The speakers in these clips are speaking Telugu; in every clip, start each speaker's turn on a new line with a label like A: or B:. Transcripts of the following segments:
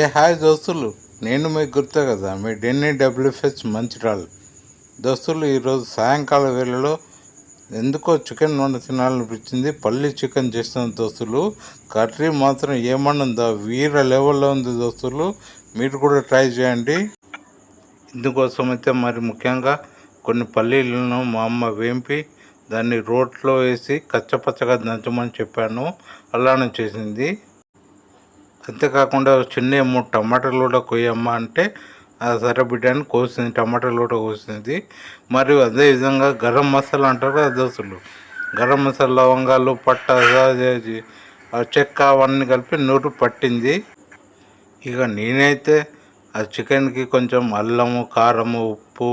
A: ఏ హాయ్ దోస్తులు నేను మీకు గుర్తా కదా మీ డెన్నీ డబ్ల్యూఎఫ్హెచ్ మంచిరాల్ దోస్తులు ఈరోజు సాయంకాలం వేళలో ఎందుకో చికెన్ వండ తినాలనిపించింది పల్లి చికెన్ చేస్తున్న దోస్తులు. కర్రీ మాత్రం ఏమన్నుందా వీర లెవెల్లో ఉంది దోస్తులు. మీరు కూడా ట్రై చేయండి. ఇందుకోసం అయితే మరి ముఖ్యంగా కొన్ని పల్లీలను మా అమ్మ వేంపి దాన్ని రోట్లో వేసి కచ్చపచ్చగా దంచమని చెప్పాను. అలానే చేసింది. అంతేకాకుండా చిన్న మూడు టమాటాలు కూడా కొయ్యమ్మా అంటే సరే బిడ్డ అని కోసింది టమాటాలు కూడా కోసింది. మరియు అదేవిధంగా గరం మసాలా అంటారు కదా దోశలు. గరం మసాలా లవంగాలు పట్ట ఆ చెక్క అవన్నీ కలిపి నూరు పట్టింది. ఇక నేనైతే ఆ చికెన్కి కొంచెం అల్లము కారము ఉప్పు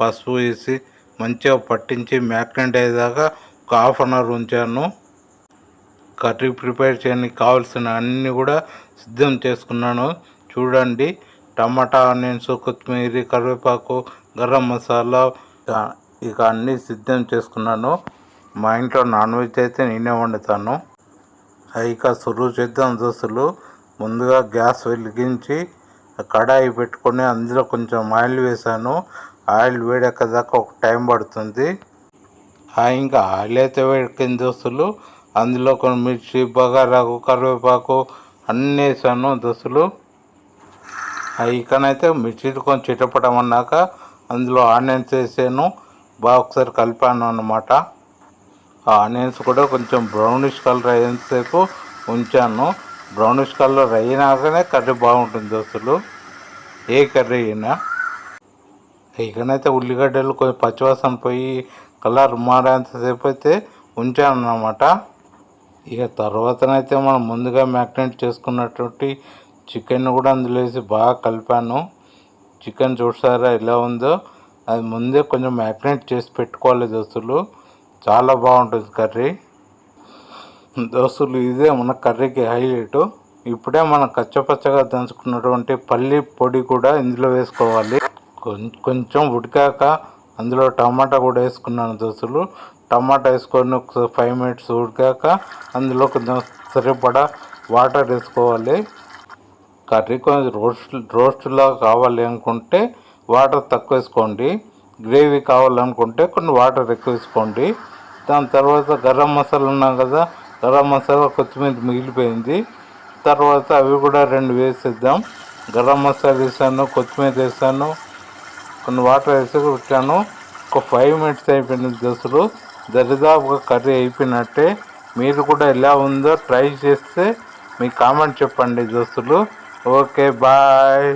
A: పసుపు వేసి మంచిగా పట్టించి మ్యాగ్నెట్ అయ్యేదాకా ఒక హాఫ్ అన్ అవర్ ఉంచాను. కర్రీ ప్రిపేర్ చేయడానికి కావాల్సిన అన్నీ కూడా సిద్ధం చేసుకున్నాను. చూడండి టమాటా ఆనియన్స్ కొత్తిమీర కరివేపాకు గరం మసాలా ఇక- అన్నీ సిద్ధం చేసుకున్నాను. మా ఇంట్లో నాన్ వెజ్ అయితే నేనే వండుతాను. ఇక సురువు చేద్దాం దోస్తులు ముందుగా గ్యాస్ వెలిగించి కడాయి పెట్టుకొని అందులో కొంచెం ఆయిల్ వేసాను ఆయిల్ వేడెక్కదాకా ఒక టైం పడుతుంది. ఇంకా ఆయిల్ అయితే వేడికిన దోస్తులు అందులో కొన్ని మిర్చి బగారాకు కరివేపాకు అన్నీ వేసాను దోస్తులు ఆ ఇకనైతే మిర్చి కొంచెం చిటపటం అందులో ఆనియన్స్ వేసాను. బాగా ఒకసారి కలిపాను అనమాట ఆ ఆనియన్స్ కూడా కొంచెం బ్రౌనిష్ కలర్ అయ్యేంతసేపు ఉంచాను. బ్రౌనిష్ కలర్ అయినాకనే కర్రీ బాగుంటుంది దోస్తులు ఏ కర్రీ అయినా. ఇకనైతే ఉల్లిగడ్డలు కొంచెం పచ్చివాసన పోయి కలర్ మారేంతసేపు అయితే ఉంచాను అన్నమాట. ఇక తర్వాతనైతే మనం ముందుగా మ్యాగ్నేట్ చేసుకున్నటువంటి చికెన్ కూడా అందులో వేసి బాగా కలిపాను. చికెన్ చూసారా ఎలా ఉందో? అది ముందే కొంచెం మ్యాగ్నేట్ చేసి పెట్టుకోవాలి దోస్తులు చాలా బాగుంటుంది కర్రీ. దోస్తులు ఇదే మన కర్రీకి హైలైట్. ఇప్పుడే మనం కచ్చపచ్చగా దంచుకున్నటువంటి పల్లి పొడి కూడా ఇందులో వేసుకోవాలి. కొం- కొంచెం ఉడికాక అందులో టమాటా కూడా వేసుకున్నాను దోస్తులు టమాటా వేసుకొని ఒక ఫైవ్ మినిట్స్ ఉడికాక అందులో కొంచెం సరిపడా వాటర్ వేసుకోవాలి. కర్రీ కొంచెం రోస్ట్ రోస్ట్లా కావాలి అనుకుంటే వాటర్ తక్కువ వేసుకోండి. గ్రేవీ కావాలనుకుంటే కొన్ని వాటర్ ఎక్కువ వేసుకోండి. దాని తర్వాత గరం మసాలా ఉన్నాం కదా గరం మసాలా కొత్తిమీర మిగిలిపోయింది. తర్వాత అవి కూడా రెండు వేసేద్దాం. గరం మసాలా వేసాను కొత్తిమీర వేసాను కొన్ని వాటర్ వేసి పెట్టాను. ఒక ఫైవ్ మినిట్స్ అయిపోయింది దోస్తులు దరిదాపుగా కర్రీ అయిపోయినట్టే మీరు కూడా ఎలా ఉందో ట్రై చేస్తే మీ కామెంట్ చెప్పండి దోస్తులు. Okay bye.